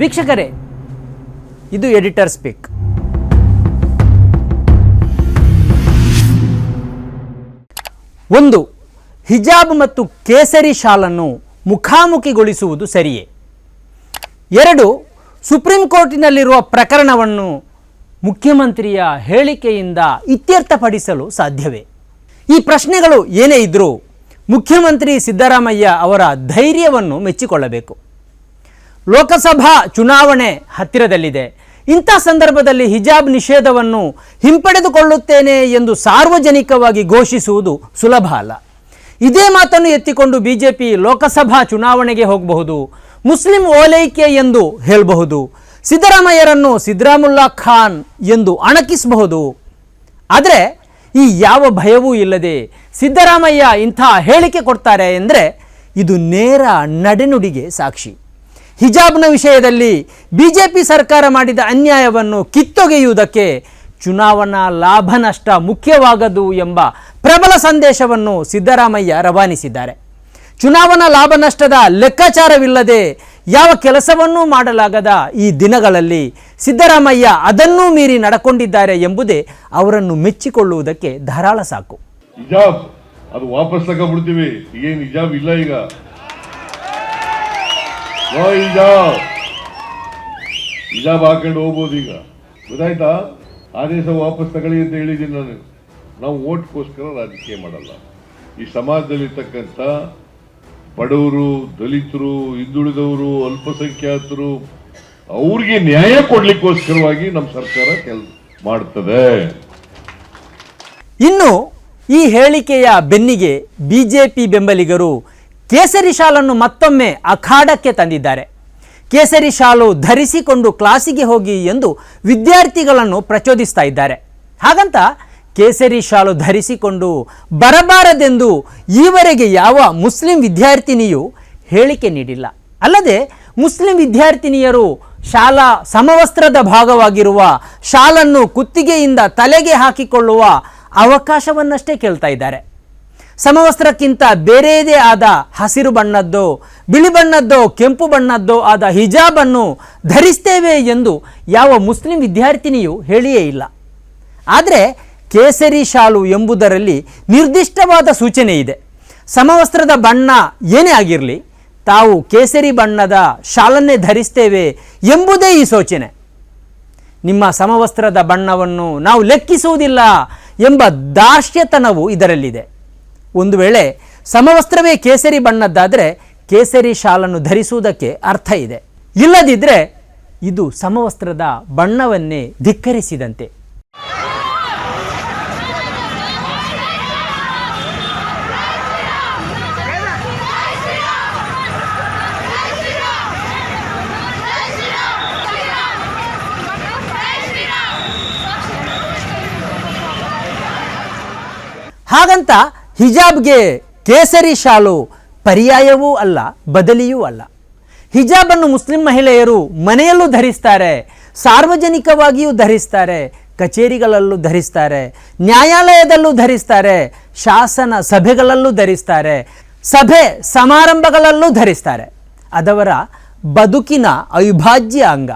ವೀಕ್ಷಕರೇ, ಇದು editor speak. ಒಂದು, ಹಿಜಾಬ್ ಮತ್ತು ಕೇಸರಿ ಶಾಲನ್ನು ಮುಖಾಮುಖಿಗೊಳಿಸುವುದು ಸರಿಯೇ? ಎರಡು, ಸುಪ್ರೀಂ ಕೋರ್ಟಿನಲ್ಲಿರುವ ಪ್ರಕರಣವನ್ನು ಮುಖ್ಯಮಂತ್ರಿಯ ಹೇಳಿಕೆಯಿಂದ ಇತ್ಯರ್ಥಪಡಿಸಲು ಸಾಧ್ಯವೇ? ಈ ಪ್ರಶ್ನೆಗಳು ಏನೇ ಇದ್ದರೂ ಮುಖ್ಯಮಂತ್ರಿ ಸಿದ್ದರಾಮಯ್ಯ ಅವರ ಧೈರ್ಯವನ್ನು ಮೆಚ್ಚಿಕೊಳ್ಳಬೇಕು. ಲೋಕಸಭಾ ಚುನಾವಣೆ ಹತ್ತಿರದಲ್ಲಿದೆ. ಇಂಥ ಸಂದರ್ಭದಲ್ಲಿ ಹಿಜಾಬ್ ನಿಷೇಧವನ್ನು ಹಿಂಪಡೆದುಕೊಳ್ಳುತ್ತೇನೆ ಎಂದು ಸಾರ್ವಜನಿಕವಾಗಿ ಘೋಷಿಸುವುದು ಸುಲಭ ಅಲ್ಲ. ಇದೇ ಮಾತನ್ನು ಎತ್ತಿಕೊಂಡು ಬಿ ಜೆ ಪಿ ಲೋಕಸಭಾ ಚುನಾವಣೆಗೆ ಹೋಗಬಹುದು, ಮುಸ್ಲಿಂ ಓಲೈಕೆ ಎಂದು ಹೇಳಬಹುದು, ಸಿದ್ದರಾಮಯ್ಯರನ್ನು ಸಿದ್ದರಾಮುಲ್ಲಾ ಖಾನ್ ಎಂದು ಅಣಕಿಸಬಹುದು. ಆದರೆ ಈ ಯಾವ ಭಯವೂ ಇಲ್ಲದೆ ಸಿದ್ದರಾಮಯ್ಯ ಇಂಥ ಹೇಳಿಕೆ ಕೊಡ್ತಾರೆ ಎಂದರೆ ಇದು ನೇರ ನಡೆನುಡಿಗೆ ಸಾಕ್ಷಿ. ಹಿಜಾಬ್ನ ವಿಷಯದಲ್ಲಿ ಬಿಜೆಪಿ ಸರ್ಕಾರ ಮಾಡಿದ ಅನ್ಯಾಯವನ್ನು ಕಿತ್ತೊಗೆಯುವುದಕ್ಕೆ ಚುನಾವಣಾ ಲಾಭ ನಷ್ಟ ಮುಖ್ಯವಾಗದು ಎಂಬ ಪ್ರಬಲ ಸಂದೇಶವನ್ನು ಸಿದ್ದರಾಮಯ್ಯ ರವಾನಿಸಿದ್ದಾರೆ. ಚುನಾವಣಾ ಲಾಭ ನಷ್ಟದ ಲೆಕ್ಕಾಚಾರವಿಲ್ಲದೆ ಯಾವ ಕೆಲಸವನ್ನೂ ಮಾಡಲಾಗದ ಈ ದಿನಗಳಲ್ಲಿ ಸಿದ್ದರಾಮಯ್ಯ ಅದನ್ನೂ ಮೀರಿ ನಡ್ಕೊಂಡಿದ್ದಾರೆ ಎಂಬುದೇ ಅವರನ್ನು ಮೆಚ್ಚಿಕೊಳ್ಳುವುದಕ್ಕೆ ಧಾರಾಳ ಸಾಕು. ಹಿಜಾಬ್, ಅದು ವಾಪಸ್ ತಗೊಂಡ್ಬಿಡ್ತೀವಿ. ಏನು ಹಿಜಾಬ್ ಇಲ್ಲ ಈಗ. ಹಿಜಾಬ್ ಹಾಕೊಂಡು ಹೋಗ್ಬೋದು ಈಗ. ಗೊತ್ತಾಯ್ತಾ? ಆದೇಶ ವಾಪಸ್ ತಗೊಳ್ಳಿ ಅಂತ ಹೇಳಿದ್ದೀನಿ ನಾನು. ನಾವು ಓಟ್ಗೋಸ್ಕರ ರಾಜಕೀಯ ಮಾಡಲ್ಲ. ಈ ಸಮಾಜದಲ್ಲಿರ್ತಕ್ಕಂಥ ಬಡವರು, ದಲಿತರು, ಹಿಂದುಳಿದವರು, ಅಲ್ಪಸಂಖ್ಯಾತರು, ಅವ್ರಿಗೆ ನ್ಯಾಯ ಕೊಡ್ಲಿಕ್ಕೋಸ್ಕರವಾಗಿ ನಮ್ಮ ಸರ್ಕಾರ ಕೆಲ, ಮಾಡ್ತದೆ. ಇನ್ನು ಈ ಹೇಳಿಕೆಯ ಬೆನ್ನಿಗೆ ಬಿಜೆಪಿ ಬೆಂಬಲಿಗರು ಕೇಸರಿ ಶಾಲನ್ನು ಮತ್ತೊಮ್ಮೆ ಅಖಾಡಕ್ಕೆ ತಂದಿದ್ದಾರೆ. ಕೇಸರಿ ಶಾಲು ಧರಿಸಿಕೊಂಡು ಕ್ಲಾಸಿಗೆ ಹೋಗಿ ಎಂದು ವಿದ್ಯಾರ್ಥಿಗಳನ್ನು ಪ್ರಚೋದಿಸ್ತಾ ಇದ್ದಾರೆ. ಹಾಗಂತ ಕೇಸರಿ ಶಾಲು ಧರಿಸಿಕೊಂಡು ಬರಬಾರದೆಂದು ಈವರೆಗೆ ಯಾವ ಮುಸ್ಲಿಂ ವಿದ್ಯಾರ್ಥಿನಿಯೂ ಹೇಳಿಕೆ ನೀಡಿಲ್ಲ. ಅಲ್ಲದೆ ಮುಸ್ಲಿಂ ವಿದ್ಯಾರ್ಥಿನಿಯರು ಶಾಲಾ ಸಮವಸ್ತ್ರದ ಭಾಗವಾಗಿರುವ ಶಾಲನ್ನು ಕುತ್ತಿಗೆಯಿಂದ ತಲೆಗೆ ಹಾಕಿಕೊಳ್ಳುವ ಅವಕಾಶವನ್ನಷ್ಟೇ ಕೇಳ್ತಾ ಇದ್ದಾರೆ. ಸಮವಸ್ತ್ರಕ್ಕಿಂತ ಬೇರೆಯದೇ ಆದ ಹಸಿರು ಬಣ್ಣದ್ದು, ಬಿಳಿ ಬಣ್ಣದ್ದೋ, ಕೆಂಪು ಬಣ್ಣದ್ದೋ ಆದ ಹಿಜಾಬನ್ನು ಧರಿಸ್ತೇವೆ ಎಂದು ಯಾವ ಮುಸ್ಲಿಂ ವಿದ್ಯಾರ್ಥಿನಿಯೂ ಹೇಳಿಯೇ ಇಲ್ಲ. ಆದರೆ ಕೇಸರಿ ಶಾಲು ಎಂಬುದರಲ್ಲಿ ನಿರ್ದಿಷ್ಟವಾದ ಸೂಚನೆ ಇದೆ. ಸಮವಸ್ತ್ರದ ಬಣ್ಣ ಏನೇ ಆಗಿರಲಿ, ತಾವು ಕೇಸರಿ ಬಣ್ಣದ ಶಾಲನ್ನೇ ಧರಿಸ್ತೇವೆ ಎಂಬುದೇ ಈ ಸೂಚನೆ. ನಿಮ್ಮ ಸಮವಸ್ತ್ರದ ಬಣ್ಣವನ್ನು ನಾವು ಲೆಕ್ಕಿಸುವುದಿಲ್ಲ ಎಂಬ ದಾರ್ಶ್ಯತನವು ಇದರಲ್ಲಿದೆ. ಒಂದು ವೇಳೆ ಸಮವಸ್ತ್ರವೇ ಕೇಸರಿ ಬಣ್ಣದ್ದಾದರೆ ಕೇಸರಿ ಶಾಲನ್ನು ಧರಿಸುವುದಕ್ಕೆ ಅರ್ಥ ಇದೆ. ಇಲ್ಲದಿದ್ದರೆ ಇದು ಸಮವಸ್ತ್ರದ ಬಣ್ಣವನ್ನೇ ಧಿಕ್ಕರಿಸಿದಂತೆ. ಹಾಗಂತ ಹಿಜಾಬ್ಗೆ ಕೇಸರಿ ಶಾಲು ಪರ್ಯಾಯವೂ ಅಲ್ಲ, ಬದಲಿಯೂ ಅಲ್ಲ. ಹಿಜಾಬನ್ನು ಮುಸ್ಲಿಂ ಮಹಿಳೆಯರು ಮನೆಯಲ್ಲೂ ಧರಿಸ್ತಾರೆ, ಸಾರ್ವಜನಿಕವಾಗಿಯೂ ಧರಿಸ್ತಾರೆ, ಕಚೇರಿಗಳಲ್ಲೂ ಧರಿಸ್ತಾರೆ, ನ್ಯಾಯಾಲಯದಲ್ಲೂ ಧರಿಸ್ತಾರೆ, ಶಾಸನ ಸಭೆಗಳಲ್ಲೂ ಧರಿಸ್ತಾರೆ, ಸಭೆ ಸಮಾರಂಭಗಳಲ್ಲೂ ಧರಿಸ್ತಾರೆ. ಅದವರ ಬದುಕಿನ ಅವಿಭಾಜ್ಯ ಅಂಗ.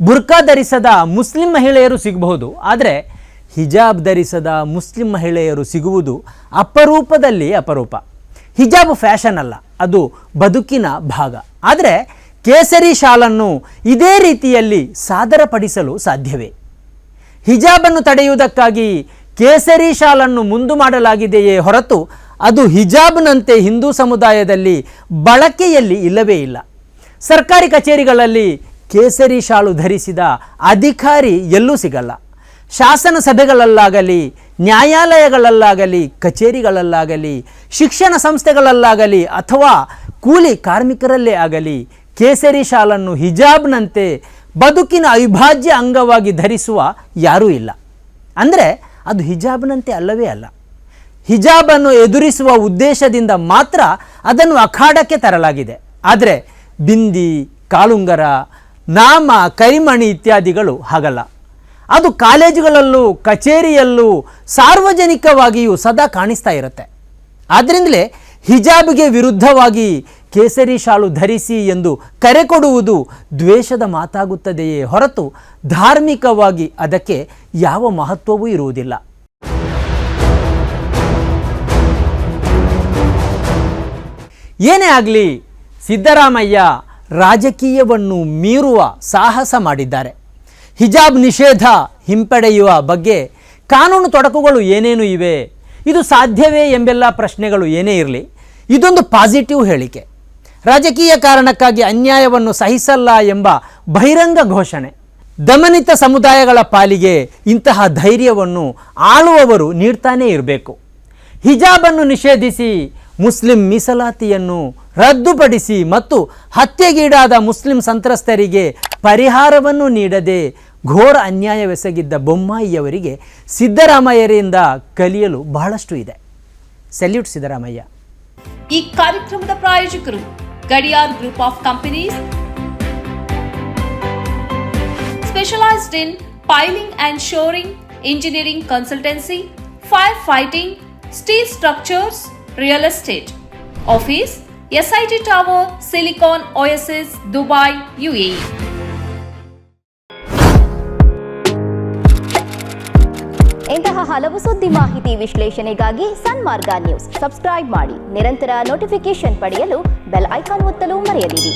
ಬುರ್ಕಾ ಧರಿಸದ ಮುಸ್ಲಿಂ ಮಹಿಳೆಯರು ಸಿಗಬಹುದು, ಆದರೆ ಹಿಜಾಬ್ ಧರಿಸದ ಮುಸ್ಲಿಂ ಮಹಿಳೆಯರು ಸಿಗುವುದು ಅಪರೂಪದಲ್ಲಿ ಅಪರೂಪ. ಹಿಜಾಬ್ ಫ್ಯಾಷನ್ ಅಲ್ಲ, ಅದು ಬದುಕಿನ ಭಾಗ. ಆದರೆ ಕೇಸರಿ ಶಾಲನ್ನು ಇದೇ ರೀತಿಯಲ್ಲಿ ಸಾದರಪಡಿಸಲು ಸಾಧ್ಯವೇ? ಹಿಜಾಬನ್ನು ತಡೆಯುವುದಕ್ಕಾಗಿ ಕೇಸರಿ ಶಾಲನ್ನು ಮುಂದು ಮಾಡಲಾಗಿದೆಯೇ ಹೊರತು ಅದು ಹಿಜಾಬ್ನಂತೆ ಹಿಂದೂ ಸಮುದಾಯದಲ್ಲಿ ಬಳಕೆಯಲ್ಲಿ ಇಲ್ಲವೇ ಇಲ್ಲ. ಸರ್ಕಾರಿ ಕಚೇರಿಗಳಲ್ಲಿ ಕೇಸರಿ ಶಾಲು ಧರಿಸಿದ ಅಧಿಕಾರಿ ಎಲ್ಲೂ ಸಿಗಲ್ಲ. ಶಾಸನ ಸಭೆಗಳಲ್ಲಾಗಲಿ, ನ್ಯಾಯಾಲಯಗಳಲ್ಲಾಗಲಿ, ಕಚೇರಿಗಳಲ್ಲಾಗಲಿ, ಶಿಕ್ಷಣ ಸಂಸ್ಥೆಗಳಲ್ಲಾಗಲಿ ಅಥವಾ ಕೂಲಿ ಕಾರ್ಮಿಕರಲ್ಲೇ ಆಗಲಿ, ಕೇಸರಿ ಶಾಲನ್ನು ಹಿಜಾಬ್ನಂತೆ ಬದುಕಿನ ಅವಿಭಾಜ್ಯ ಅಂಗವಾಗಿ ಧರಿಸುವ ಯಾರೂ ಇಲ್ಲ. ಅಂದರೆ ಅದು ಹಿಜಾಬ್ನಂತೆ ಅಲ್ಲವೇ ಅಲ್ಲ. ಹಿಜಾಬನ್ನು ಎದುರಿಸುವ ಉದ್ದೇಶದಿಂದ ಮಾತ್ರ ಅದನ್ನು ಅಖಾಡಕ್ಕೆ ತರಲಾಗಿದೆ. ಆದರೆ ಬಿಂದಿ, ಕಾಲುಂಗರ, ನಾಮ, ಕರಿಮಣಿ ಇತ್ಯಾದಿಗಳು ಹಾಗಲ್ಲ. ಅದು ಕಾಲೇಜುಗಳಲ್ಲೂ, ಕಚೇರಿಯಲ್ಲೂ ಸಾರ್ವಜನಿಕವಾಗಿಯೂ ಸದಾ ಕಾಣಿಸ್ತಾ ಇರುತ್ತೆ. ಆದ್ದರಿಂದಲೇ ಹಿಜಾಬ್ಗೆ ವಿರುದ್ಧವಾಗಿ ಕೇಸರಿ ಶಾಲು ಧರಿಸಿ ಎಂದು ಕರೆ ಕೊಡುವುದು ದ್ವೇಷದ ಮಾತಾಗುತ್ತದೆಯೇ ಹೊರತು ಧಾರ್ಮಿಕವಾಗಿ ಅದಕ್ಕೆ ಯಾವ ಮಹತ್ವವೂ ಇರುವುದಿಲ್ಲ. ಏನೇ ಆಗಲಿ ಸಿದ್ದರಾಮಯ್ಯ ರಾಜಕೀಯವನ್ನು ಮೀರುವ ಸಾಹಸ ಮಾಡಿದ್ದಾರೆ. ಹಿಜಾಬ್ ನಿಷೇಧ ಹಿಂಪಡೆಯುವ ಬಗ್ಗೆ ಕಾನೂನು ತೊಡಕುಗಳು ಏನೇನು ಇವೆ? ಇದು ಸಾಧ್ಯವೇ ಎಂಬೆಲ್ಲ ಪ್ರಶ್ನೆಗಳು ಏನೇ ಇರಲಿ, ಇದೊಂದು ಪಾಸಿಟಿವ್ ಹೇಳಿಕೆ. ರಾಜಕೀಯ ಕಾರಣಕ್ಕಾಗಿ ಅನ್ಯಾಯವನ್ನು ಸಹಿಸಲ್ಲ ಎಂಬ ಬಹಿರಂಗ ಘೋಷಣೆ. ದಮನಿತ ಸಮುದಾಯಗಳ ಪಾಲಿಗೆ ಇಂತಹ ಧೈರ್ಯವನ್ನು ಆಳುವವರು ನೀಡ್ತಾನೇ ಇರಬೇಕು. ಹಿಜಾಬನ್ನು ನಿಷೇಧಿಸಿ ಮುಸ್ಲಿಂ ಮೀಸಲಾತಿಯನ್ನು ರದ್ದುಪಡಿಸಿ ಮತ್ತು ಹತ್ಯೆಗೀಡಾದ ಮುಸ್ಲಿಂ ಸಂತ್ರಸ್ತರಿಗೆ ಪರಿಹಾರವನ್ನು ನೀಡದೆ ಘೋರ ಅನ್ಯಾಯವೆಸಗಿದ್ದ ಬೊಮ್ಮಾಯಿಯವರಿಗೆ ಸಿದ್ದರಾಮಯ್ಯರಿಂದ ಕಲಿಯಲು ಬಹಳಷ್ಟು ಇದೆ. ಸೆಲ್ಯೂಟ್ ಸಿದ್ದರಾಮಯ್ಯ. ಈ ಕಾರ್ಯಕ್ರಮದ ಪ್ರಾಯೋಜಕರು Gadiyar group of companies, specialised in piling and shoring, engineering consultancy, fire fighting, steel structures real estate office SIT tower silicon OSS Dubai UAE ಇಂತಹ ಹಲವು ಸುದ್ದಿ ಮಾಹಿತಿ ವಿಶ್ಲೇಷಣೆಗಾಗಿ ಸನ್ಮಾರ್ಗ ನ್ಯೂಸ್. ಸಬ್ಸ್ಕ್ರೈಬ್ ಮಾಡಿ. ನಿರಂತರ ನೋಟಿಫಿಕೇಶನ್ ಪಡೆಯಲು ಬೆಲ್ ಐಕಾನ್ ಒತ್ತಲು ಮರೆಯದಿರಿ.